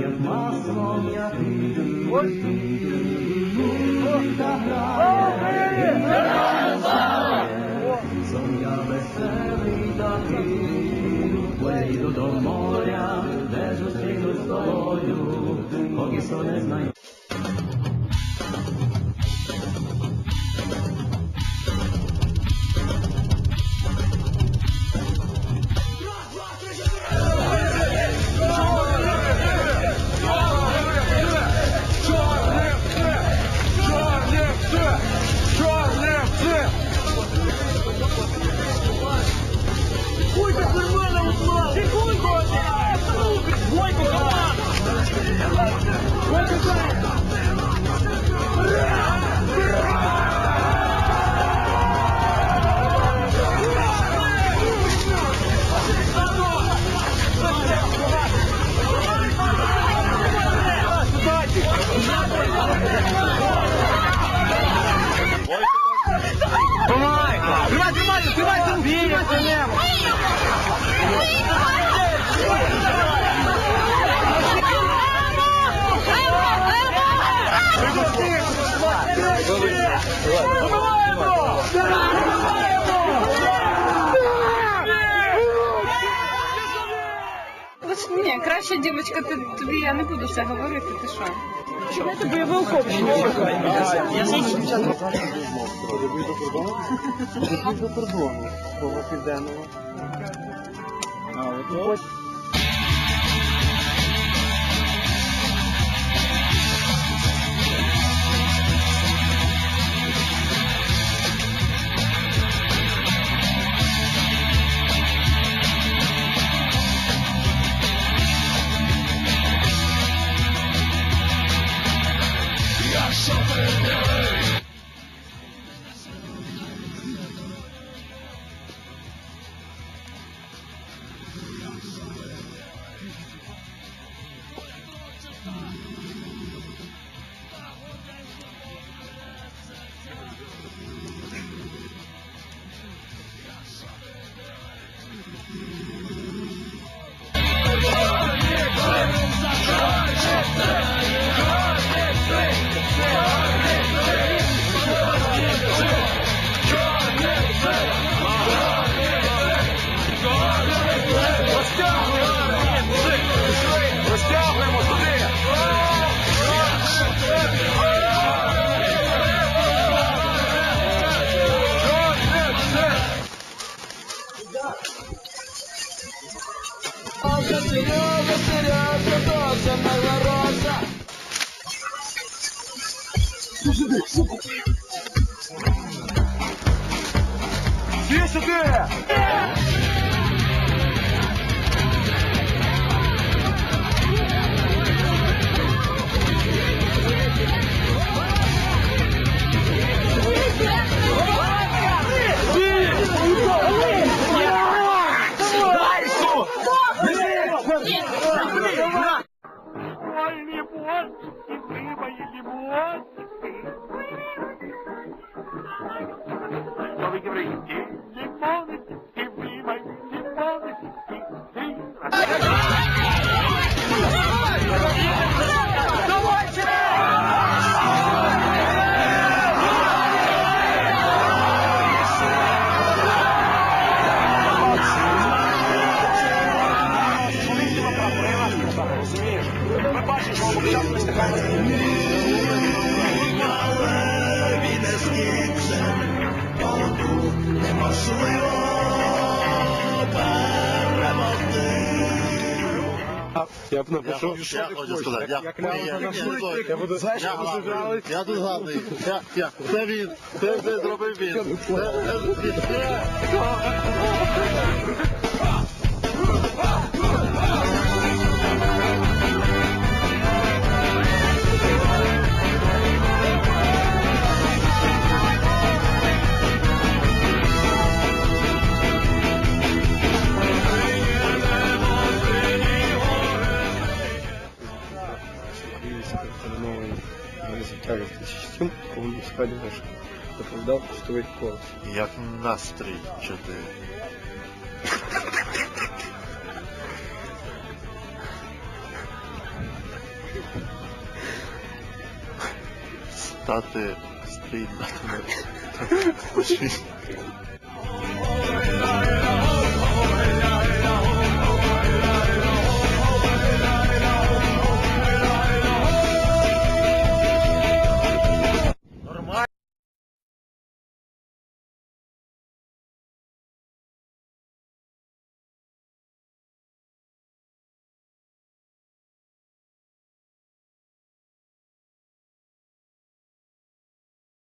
як масло м'який. Та грає, Сон я веселий такий, Поїду до моря, де зустріну з тобою, поки сон не знаю. Ні, краще, дівчинка, тобі я не буду це говорити, ти що? до кордону, того південного. А, ¡Suscríbete al! Здесь ты! Yeah. Ось Я б напишу. Я хочу сказати, я, Як я, я, я буду знаєш, я я жалий. я тут главний. Я, я, це він, це, це зробив він. Це, це, це, Київська сентября 2007 у муніципалі Вешка. Доповідав пустовий колос. Як настрій чути. Стати стрій на